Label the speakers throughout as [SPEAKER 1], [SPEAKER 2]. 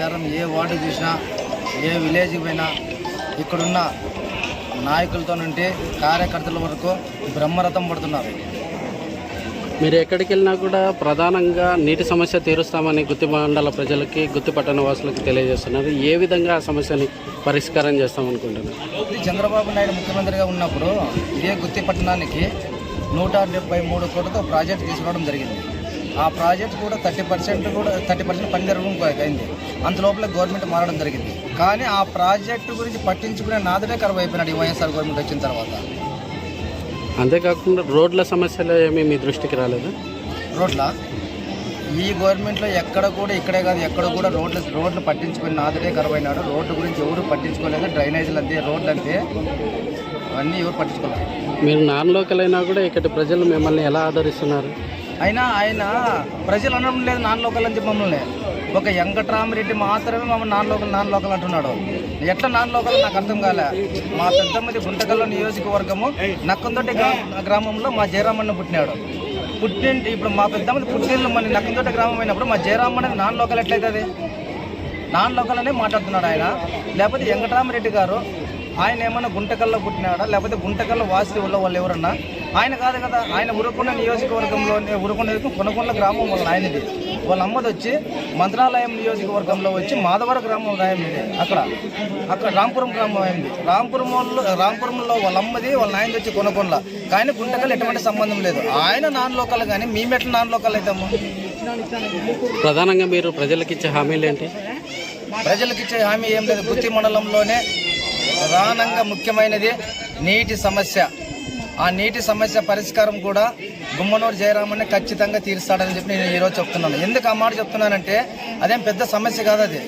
[SPEAKER 1] మనం ఏ వార్డు చూసినా ఏ విలేజ్ పోయినా ఇక్కడున్న నాయకులతో నుండి కార్యకర్తల వరకు బ్రహ్మరథం పడుతున్నారు.
[SPEAKER 2] మీరు ఎక్కడికి వెళ్ళినా కూడా ప్రధానంగా నీటి సమస్య తీరుస్తామని గుత్తి మండల ప్రజలకి గుత్తి పట్టణ వాసులకి తెలియజేస్తున్నారు ఏ విధంగా ఆ సమస్యని పరిష్కారం చేస్తామనుకుంటున్నారు
[SPEAKER 1] చంద్రబాబు నాయుడు ముఖ్యమంత్రిగా ఉన్నప్పుడు ఇదే గుత్తి పట్టణానికి నూట డెబ్బై మూడు కోట్లతో ప్రాజెక్ట్ తీసుకురావడం జరిగింది. ఆ ప్రాజెక్ట్ కూడా థర్టీ పర్సెంట్ కూడా థర్టీ పర్సెంట్ పని జరగడం అయింది. అంత లోపల గవర్నమెంట్ మారడం జరిగింది. కానీ ఆ ప్రాజెక్టు గురించి పట్టించుకునే నాదుడే కరువు అయిపోయినాడు ఈ వైఎస్ఆర్ గవర్నమెంట్ వచ్చిన తర్వాత.
[SPEAKER 2] అంతేకాకుండా రోడ్ల సమస్యలు ఏమీ మీ దృష్టికి రాలేదు?
[SPEAKER 1] రోడ్ల? ఈ గవర్నమెంట్లో ఎక్కడ కూడా ఇక్కడే కాదు ఎక్కడ కూడా రోడ్లు రోడ్లు పట్టించుకుని నాదుడే కరువైనాడు రోడ్డు గురించి ఎవరు పట్టించుకోలేదు. డ్రైనేజీలు అంతే రోడ్లు అంతే. అవన్నీ ఎవరు పట్టించుకోలేదు.
[SPEAKER 2] మీరు నాన్ లోకల్ అయినా కూడా ఇక్కడి ప్రజలు మిమ్మల్ని ఎలా ఆదరిస్తున్నారు?
[SPEAKER 1] అయినా ఆయన ప్రజలు అనడం లేదు నాన్ లోకల్ అని చెప్పి మమ్మల్ని. ఒక వెంకట్రామరెడ్డి మాత్రమే మమ్మల్ని నాన్ లోకల్ నాన్ లోకల్ అంటున్నాడు. ఎట్లా నాన్ లోకల్ నాకు అర్థం కాలే. మా పెద్దమ్మది గుంటకల్లో నియోజకవర్గము నక్కందొడ్డి గ్రామంలో మా జయరామన్న పుట్టినాడు. పుట్టింటి ఇప్పుడు మా పెద్దమ్మది పుట్టినళ్ళు మన నక్కందొడ్డి గ్రామం అయినప్పుడు మా జయరామన్న అనేది నాన్ లోకల్ ఎట్లయితే నాన్ లోకల్ అనే మాట్లాడుతున్నాడు ఆయన. లేకపోతే వెంకటరామరెడ్డి గారు ఆయన ఏమన్నా గుంటకల్లో పుట్టినాడా? లేకపోతే గుంటకల్లో వాసి ఉన్న వాళ్ళు ఎవరన్నా? ఆయన కాదు కదా ఆయన ఉరుకొండ నియోజకవర్గంలో ఉరుకొండ కొనకొండ గ్రామం వాళ్ళ ఆయనది. వాళ్ళ అమ్మది వచ్చి మంత్రాలయం నియోజకవర్గంలో వచ్చి మాధవర గ్రామం రాయం ఇది అక్కడ. అక్కడ రాంపురం గ్రామం అయింది రాంపురం వాళ్ళు రాంపురంలో వాళ్ళ అమ్మది వాళ్ళ నాయనది వచ్చి కొనకొండ. కానీ గుంటకల్ ఎటువంటి సంబంధం లేదు. ఆయన నాన్ లోకల్ కానీ మేము ఎట్లా నాన్ లోకల్ అవుతాము
[SPEAKER 2] ప్రధానంగా మీరు ప్రజలకు ఇచ్చే హామీలు ఏంటి?
[SPEAKER 1] ప్రజలకు ఇచ్చే హామీ ఏం లేదు. గుత్తి మండలంలోనే ప్రధానంగా ముఖ్యమైనది నీటి సమస్య. ఆ నీటి సమస్య పరిష్కారం కూడా గుమ్మనూరు జయరామన్ని ఖచ్చితంగా తీరుస్తాడని చెప్పి నేను ఈరోజు చెప్తున్నాను. ఎందుకు ఆ మాట చెప్తున్నానంటే అదేం పెద్ద సమస్య కాదు అది.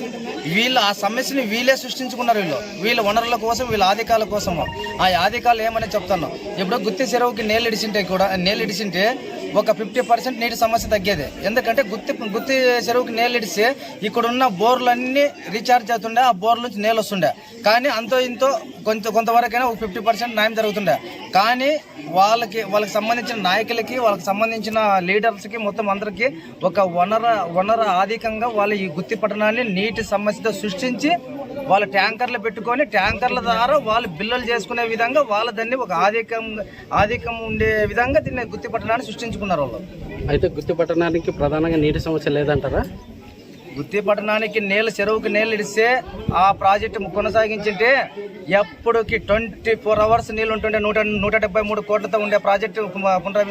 [SPEAKER 1] వీళ్ళు ఆ సమస్యని వీళ్ళే సృష్టించుకున్నారు వీళ్ళు. వీళ్ళ వనరుల కోసం వీళ్ళ ఆధికాల కోసము. ఆ ఆధికాలు ఏమని చెప్తాను? ఇప్పుడు గుత్తి చెరువుకి నీళ్ళు ఇడిచింటే కూడా నీళ్ళు ఇడిచింటే ఒక ఫిఫ్టీ పర్సెంట్ నీటి సమస్య తగ్గేది. ఎందుకంటే గుత్తి గుత్తి చెరువుకి నీళ్ళు ఇడిస్తే ఇక్కడ ఉన్న బోర్లన్నీ రీఛార్జ్ అవుతుండే ఆ బోర్ల నుంచి నీళ్ళు వస్తుండే. కానీ అంతో ఇంతో కొంత కొంతవరకైనా ఒక ఫిఫ్టీ పర్సెంట్ న్యాయం జరుగుతుండే. కానీ వాళ్ళకి వాళ్ళకి సంబంధించిన నాయకులకి వాళ్ళకి సంబంధించిన లీడర్స్కి మొత్తం అందరికీ ఒక వనర వనర ఆధికంగా వాళ్ళ ఈ గుత్తి పట్టణాన్ని నీటి సమస్యతో సృష్టించి వాళ్ళ ట్యాంకర్లు పెట్టుకొని ట్యాంకర్ల ద్వారా వాళ్ళు బిల్లులు చేసుకునే విధంగా వాళ్ళ దాన్ని ఒక ఆధికం ఆధికం ఉండే విధంగా దీన్ని గుత్తి పట్టణాన్ని సృష్టించుకున్నారు వాళ్ళు.
[SPEAKER 2] అయితే గుత్తి పట్టణానికి ప్రధానంగా నీటి సమస్య లేదంటారా?
[SPEAKER 1] గుత్తి పట్టణానికి నీళ్ళు చెరువుకి నీళ్ళు ఇడిస్తే ఆ ప్రాజెక్టు కొనసాగించింటే ఎప్పటికి ట్వంటీ ఫోర్ అవర్స్ నీళ్ళు ఉంటుండే. నూట నూట డెబ్బై మూడు కోట్లతో ఉండే ప్రాజెక్టు పునరా